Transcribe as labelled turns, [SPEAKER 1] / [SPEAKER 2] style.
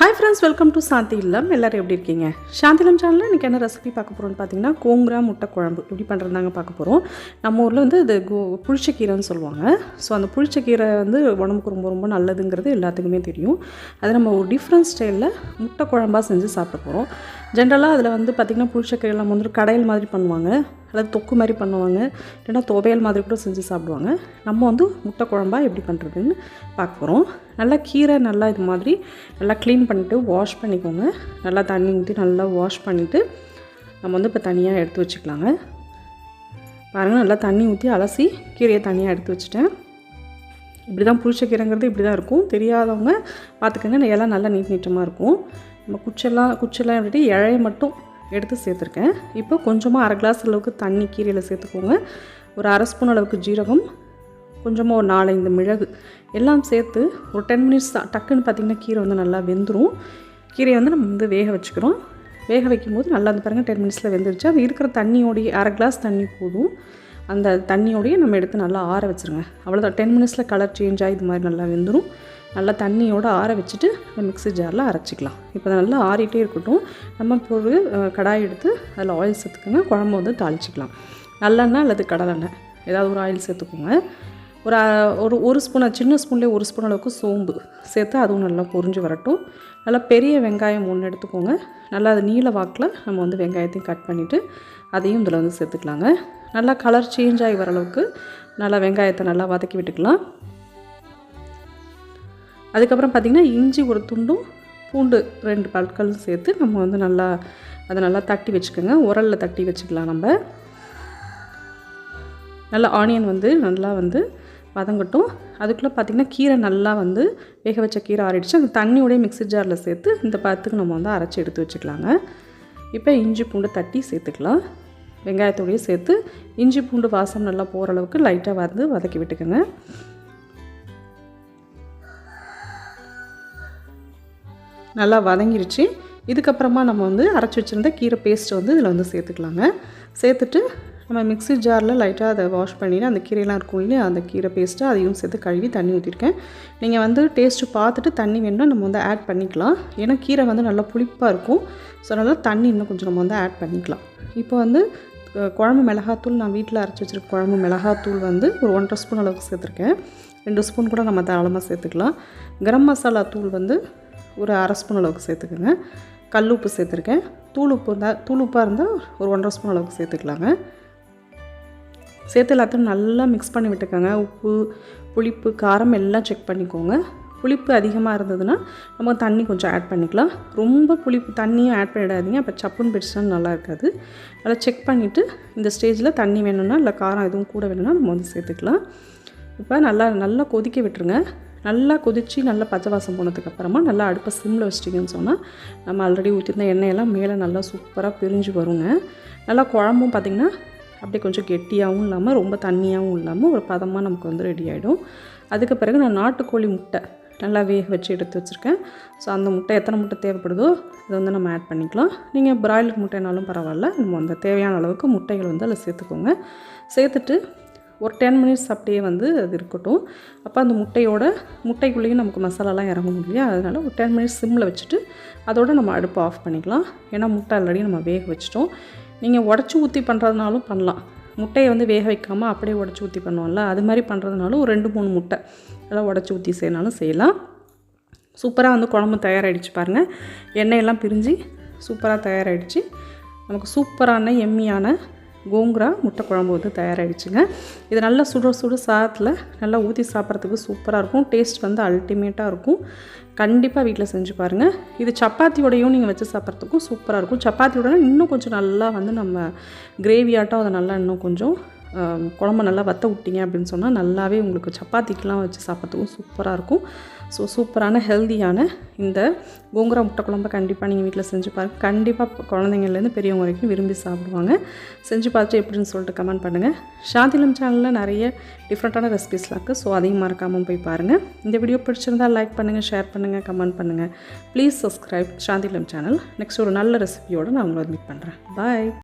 [SPEAKER 1] Hi friends welcome to Shanthi Illam எல்லோரும் எப்படி இருக்கீங்க? சாந்திலம் சேனலில் இன்றைக்கி என்ன ரெசிபி பார்க்க போகிறோம்னு பார்த்தீங்கன்னா கோங்குரா முட்டை குழம்பு. எப்படி பண்ணுறதாங்க பார்க்க போகிறோம் நம்ம ஊரில் வந்து இது கோ புளிச்சக்கீரைன்னு சொல்லுவாங்க. ஸோ அந்த புளிச்சக்கீரை வந்து உடம்புக்கு ரொம்ப ரொம்ப நல்லதுங்கிறது எல்லாத்துக்குமே தெரியும். அதை நம்ம ஒரு டிஃப்ரெண்ட் ஸ்டைலில் முட்டை குழம்பாக செஞ்சு சாப்பிட போகிறோம் ஜென்ரலாக அதில் வந்து பார்த்திங்கன்னா புளிச்சக்கீரைலாம் வந்து கடையில் மாதிரி பண்ணுவாங்க. அல்லது தொக்கு மாதிரி பண்ணுவாங்க. இல்லைன்னா துவையல் மாதிரி கூட செஞ்சு சாப்பிடுவாங்க. நம்ம வந்து முட்டை குழம்பா எப்படி பண்ணுறதுன்னு பார்க்க போகிறோம் நல்லா கீரை நல்லா இது மாதிரி நல்லா க்ளீன் பண்ணிவிட்டு வாஷ் பண்ணிக்கோங்க. நல்லா தண்ணி ஊற்றி நல்லா வாஷ் பண்ணிவிட்டு நம்ம வந்து இப்போ தனியாக எடுத்து வச்சுக்கலாங்க. பாருங்கள் நல்லா தண்ணி ஊற்றி அலசி கீரையை தனியாக எடுத்து வச்சுட்டேன். இப்படி தான் புளிச்ச கீரைங்கிறது இப்படி தான் இருக்கும். தெரியாதவங்க பார்த்துக்கோங்க. இந்த இலை நல்லா நீட் நீட்டமாக இருக்கும். நம்ம குச்செல்லாம் குச்செல்லாம் விட்டு இழையை மட்டும் எடுத்து சேர்த்துருக்கேன். இப்போ கொஞ்சமாக அரை கிளாஸ் அளவுக்கு தண்ணி கீரையில் சேர்த்துக்கோங்க. ஒரு அரை ஸ்பூன் அளவுக்கு ஜீரகம் கொஞ்சமாக ஒரு நாலஞ்சு மிளகு எல்லாம் சேர்த்து ஒரு டென் மினிட்ஸ் தான். டக்குன்னு பார்த்திங்கன்னா கீரை வந்து நல்லா வெந்துடும் கீரையை வந்து நம்ம வந்து வேக வச்சுக்கிறோம். வேக வைக்கும் போது நல்லா வந்து பாருங்கள் டென் மினிட்ஸில் வெந்துருச்சு. அது இருக்கிற தண்ணியோடைய அரை கிளாஸ் தண்ணி போதும். அந்த தண்ணியோடையே நம்ம எடுத்து நல்லா ஆற வச்சுருங்க. அவ்வளோதான் டென் மினிட்ஸில் கலர் சேஞ்ச் ஆகி இது மாதிரி நல்லா வெந்துடும் நல்லா தண்ணியோடு ஆற வச்சுட்டு மிக்ஸி ஜாரில் அரைச்சிக்கலாம். இப்போ நல்லா ஆறிட்டே இருக்கட்டும். நம்ம இப்போ ஒரு கடாய் எடுத்து அதில் ஆயில் சேர்த்துக்கோங்க. குழம்பு வந்து தாளிச்சிக்கலாம். நல்லெண்ணெய் அல்லது கடலெண்ணெய். ஏதாவது ஒரு ஆயில் சேர்த்துக்கோங்க. ஒரு ஒரு ஒரு ஸ்பூன் சின்ன ஸ்பூன்லேயே ஒரு ஸ்பூன் அளவுக்கு சோம்பு சேர்த்து அதுவும் நல்லா பொரிஞ்சு வரட்டும். நல்லா பெரிய வெங்காயம் ஒன்று எடுத்துக்கோங்க. நல்லா அது நீல வாக்கில் நம்ம வந்து வெங்காயத்தையும் கட் பண்ணிவிட்டு அதையும் இதில் வந்து சேர்த்துக்கலாங்க. நல்லா கலர் சேஞ்ச் ஆகி வர அளவுக்கு நல்லா வெங்காயத்தை நல்லா வதக்கி விட்டுக்கலாம். அதுக்கப்புறம் பார்த்திங்கன்னா இஞ்சி ஒரு துண்டும் பூண்டு ரெண்டு பற்களும் சேர்த்து நம்ம வந்து நல்லா அதை நல்லா தட்டி வச்சுக்கோங்க. உரலில் தட்டி வச்சுக்கலாம் நம்ம. நல்லா ஆனியன் வந்து நல்லா வந்து வதங்கட்டும். அதுக்குள்ளே பார்த்திங்கன்னா கீரை நல்லா வந்து வேக வச்ச கீரை ஆறிடுச்சு. அந்த தண்ணியோடய மிக்ஸி ஜாரில் சேர்த்து இந்த பத்துக்கு நம்ம வந்து அரைச்சி எடுத்து வச்சுக்கலாங்க. இப்போ இஞ்சி பூண்டு தட்டி சேர்த்துக்கலாம். வெங்காயத்தோடய சேர்த்து இஞ்சி பூண்டு வாசம் நல்லா போகிற அளவுக்கு லைட்டாக வந்து வதக்கி விட்டுக்கோங்க. நல்லா வதங்கிருச்சு. இதுக்கப்புறமா நம்ம வந்து அரைச்சி வச்சுருந்த கீரை பேஸ்ட்டு வந்து இதில் வந்து சேர்த்துக்கலாங்க. சேர்த்துட்டு நம்ம மிக்ஸி ஜாரில் லைட்டாக அதை வாஷ் பண்ணிவிட்டு அந்த கீரையெல்லாம் இருக்கும் இல்லையா அந்த கீரை பேஸ்ட்டு அதையும் சேர்த்து கழுவி தண்ணி ஊற்றிருக்கேன் நீங்கள் வந்து டேஸ்ட்டு பார்த்துட்டு தண்ணி வேணும்னா நம்ம வந்து ஆட் பண்ணிக்கலாம். ஏன்னா கீரை வந்து நல்லா புளிப்பாக இருக்கும். ஸோ அதனால் தண்ணி இன்னும் கொஞ்சம் நம்ம வந்து ஆட் பண்ணிக்கலாம். இப்போ வந்து குழம்பு மிளகாத்தூள் நான் வீட்டில் அரைச்சி வச்சுருக்க குழம்பு மிளகாத்தூள் வந்து ஒரு ஒன்றரை ஸ்பூன் அளவுக்கு சேர்த்துருக்கேன். ரெண்டு ஸ்பூன் கூட நம்ம தாராளமாக சேர்த்துக்கலாம். கரம் மசாலா தூள் வந்து ஒரு அரை ஸ்பூன் அளவுக்கு சேர்த்துக்கோங்க. கல் உப்பு சேர்த்துருக்கேன். தூள் உப்பு இருந்தால் தூள் உப்பாக இருந்தால் ஒரு ஒன்றரை ஸ்பூன் அளவுக்கு சேர்த்துக்கலாங்க. சேர்த்து எல்லாத்தையும் நல்லா மிக்ஸ் பண்ணி விட்டுக்கோங்க. உப்பு புளிப்பு காரம் எல்லாம் செக் பண்ணிக்கோங்க. புளிப்பு அதிகமாக இருந்ததுன்னா நம்ம தண்ணி கொஞ்சம் ஆட் பண்ணிக்கலாம். ரொம்ப புளிப்பு தண்ணியும் ஆட் பண்ணிடாதீங்க. அப்போ சப்புன்னு பிடிச்சா நல்லா இருக்காது. நல்லா செக் பண்ணிவிட்டு இந்த ஸ்டேஜில் தண்ணி வேணும்னா இல்லை காரம் எதுவும் கூட வேணும்னா நம்ம வந்து சேர்த்துக்கலாம். இப்போ நல்லா நல்லா கொதிக்க விட்டுருங்க. நல்லா கொதித்து நல்லா பச்சை வாசம் போனதுக்கப்புறமா நல்லா அடுப்பை சிம்மில் வச்சிட்டிங்கன்னு சொன்னால் நம்ம ஆல்ரெடி ஊற்றிருந்த எண்ணெயெல்லாம் மேலே நல்லா சூப்பராக பிரிஞ்சு வருங்க. நல்லா குழம்பும் பார்த்திங்கன்னா அப்படியே கொஞ்சம் கெட்டியாகவும் இல்லாமல் ரொம்ப தண்ணியாகவும் இல்லாமல் ஒரு பதமாக நமக்கு வந்து ரெடி ஆகிடும் அதுக்கு பிறகு நான் நாட்டுக்கோழி முட்டை நல்லா வேக வச்சு எடுத்து வச்சுருக்கேன். ஸோ அந்த முட்டை எத்தனை முட்டை தேவைப்படுதோ அதை வந்து நம்ம ஆட் பண்ணிக்கலாம். நீங்கள் பிராய்லர் முட்டைனாலும் பரவாயில்ல நம்ம அந்த தேவையான அளவுக்கு முட்டைகள் வந்து அதில் சேர்த்துக்கோங்க. சேர்த்துட்டு ஒரு டென் மினிட்ஸ் அப்படியே வந்து அது இருக்கட்டும். அப்போ அந்த முட்டையோட முட்டைக்குள்ளேயும் நமக்கு மசாலாலாம் இறங்கணும் இல்லையா? அதனால் ஒரு டென் மினிட்ஸ் சிம்மில் வச்சுட்டு அதோட நம்ம அடுப்பை ஆஃப் பண்ணிக்கலாம். ஏன்னா முட்டை ஆல்ரெடி நம்ம வேக வச்சிட்டோம். நீங்கள் உடச்சி ஊற்றி பண்ணுறதுனாலும் பண்ணலாம். முட்டையை வந்து வேக வைக்காமல் அப்படியே உடச்சி ஊற்றி பண்ணுவோம்ல? அது மாதிரி பண்ணுறதுனாலும் ஒரு ரெண்டு மூணு முட்டை எல்லாம் உடச்சி ஊற்றி செய்யணாலும் செய்யலாம். சூப்பராக வந்து குழம்பு தயாராகிடுச்சு பாருங்கள் எண்ணெயெல்லாம் பிரிஞ்சு சூப்பராக தயாராகிடுச்சு நமக்கு சூப்பரான எம்மியான கோங்குரா முட்டை குழம்பு வந்து தயாராகிடுச்சுங்க இது நல்லா சுட சுட சாதத்தில் நல்லா ஊற்றி சாப்பிட்றதுக்கு சூப்பராக இருக்கும். டேஸ்ட் வந்து அல்டிமேட்டாக இருக்கும். கண்டிப்பாக வீட்டில் செஞ்சு பாருங்கள் இது சப்பாத்தியோடையும் நீங்கள் வச்சு சாப்பிட்றதுக்கும் சூப்பராக இருக்கும். சப்பாத்தியோட இன்னும் கொஞ்சம் நல்லா வந்து நம்ம கிரேவியாட்டம் அதை நல்லா இன்னும் கொஞ்சம் குழம்ப நல்லா வத்த விட்டீங்க அப்படின்னு சொன்னால் நல்லாவே உங்களுக்கு சப்பாத்திக்கெலாம் வச்சு சாப்பிட்றதுக்கும் சூப்பராக இருக்கும். ஸோ சூப்பரான ஹெல்தியான இந்த கோங்குரா முட்டை குழம்பை கண்டிப்பாக நீங்கள் வீட்டில் செஞ்சு பாருங்கள் கண்டிப்பாக குழந்தைங்கள்லேருந்து பெரியவங்க வரைக்கும் விரும்பி சாப்பிடுவாங்க. செஞ்சு பார்த்துட்டு எப்படின்னு சொல்லிட்டு கமெண்ட் பண்ணுங்கள் ஷாந்திலம் சேனலில் நிறைய டிஃப்ரெண்ட்டான ரெசிபிஸ்லாம் இருக்குது ஸோ அதையும் மறக்காமல் போய் பாருங்கள் இந்த வீடியோ பிடிச்சிருந்தால் லைக் பண்ணுங்கள் ஷேர் பண்ணுங்கள் கமெண்ட் பண்ணுங்கள் please subscribe Shanthilam channel next ஒரு நல்ல ரெசிபியோடு நான் உங்களை மீட் பண்ணுறேன் பாய்